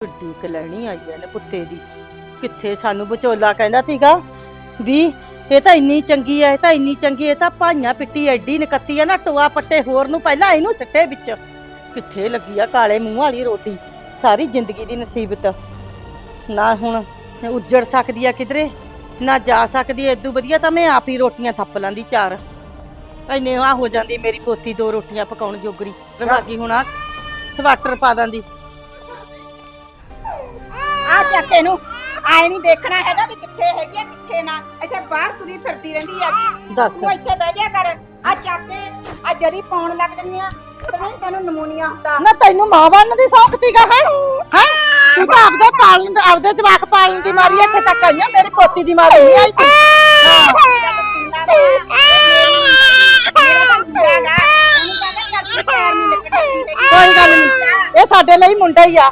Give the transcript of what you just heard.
ਕਿੱਡੀ ਕਲੈਣੀ ਆਈ ਐ ਨੇ ਪੁੱਤੇ ਦੀ। ਕਿੱਥੇ ਸਾਨੂੰ ਵਿਚੋਲਾ ਕਹਿੰਦਾ ਸੀਗਾ ਵੀ ਇਹ ਤਾਂ ਇੰਨੀ ਚੰਗੀ ਐ ਇਹ ਤਾਂ ਇੰਨੀ ਚੰਗੀ ਐ ਇਹ ਤਾਂ ਭਾਈਆਂ ਪਿੱਟੀ ਐਡੀ ਨਕੱਤੀ ਐ ਨਾ ਟੋਆ ਪੱਟੇ ਹੋਰ ਨੂੰ ਪਹਿਲਾਂ ਇਹਨੂੰ ਸਿੱਟੇ ਵਿੱਚ। ਕਿੱਥੇ ਲੱਗੀ ਆ ਕਾਲੇ ਮੂੰਹ ਵਾਲੀ ਰੋਟੀ? ਸਾਰੀ ਜ਼ਿੰਦਗੀ ਦੀ ਨਸੀਬਤ। ਨਾ ਹੁਣ ਉੱਜੜ ਸਕਦੀ ਆ ਕਿਧਰੇ ਨਾ ਜਾ ਸਕਦੀ ਐ ਇਦੋਂ ਵਧੀਆ ਤਾਂ ਮੈਂ ਆਪ ਹੀ ਰੋਟੀਆਂ ਥੱਪ ਲਾਂਦੀ ਚਾਰ। ਇੰਨੇ ਆ ਹੋ ਜਾਂਦੀ ਮੇਰੀ ਪੋਤੀ ਦੋ ਰੋਟੀਆਂ ਪਕਾਉਣ ਜੋਗਰੀ। ਰਵਾਗੀ ਹੁਣ ਆ ਸਵਾਟਰ ਪਾ ਦਾਂਦੀ। ਚੱਕ ਇਹਨੂੰ ਆਏ ਨਹੀਂ ਦੇਖਣਾ ਹੈਗਾ ਵੀ ਕਿੱਥੇ ਹੈਗੀ ਆ ਕਿੱਥੇ ਨਾ। ਇੱਥੇ ਬਾਹਰ ਤੁਰੀ ਫਿਰਦੀ ਰਹਿੰਦੀ ਹੈਗੀ। ਦੱਸ। ਤੂੰ ਇੱਥੇ ਬਹਿ ਜਾ ਕਰ। ਆ ਚੱਕ ਕੇ ਆ ਜਰੀ ਪਾਉਣ ਲੱਗ ਜਣੀ ਆ। ਤੇ ਨਹੀਂ ਤੈਨੂੰ ਨਮੂਨੀਆ ਹੁੰਦਾ। ਨਾ ਤੈਨੂੰ ਮਾਂ ਬਣਨ ਦੀ ਸੌਖ ਤੀਗਾ ਹੈ? ਹੈ? ਤੂੰ ਤਾਂ ਆਪਦੇ ਪਾਲਣ ਦੇ ਆਪਦੇ ਜਵਾਕ ਪਾਲਣ ਦੀ ਮਾਰੀ ਇੱਥੇ ਤੱਕ ਆਈਆਂ ਮੇਰੀ ਪੋਤੀ ਦੀ ਮਾਰੀ ਨਹੀਂ ਆਈ ਕੋਈ ਗੱਲ ਨਹੀਂ ਇਹ ਸਾਡੇ ਲਈ ਮੁੰਡਾ ਹੀ ਆ।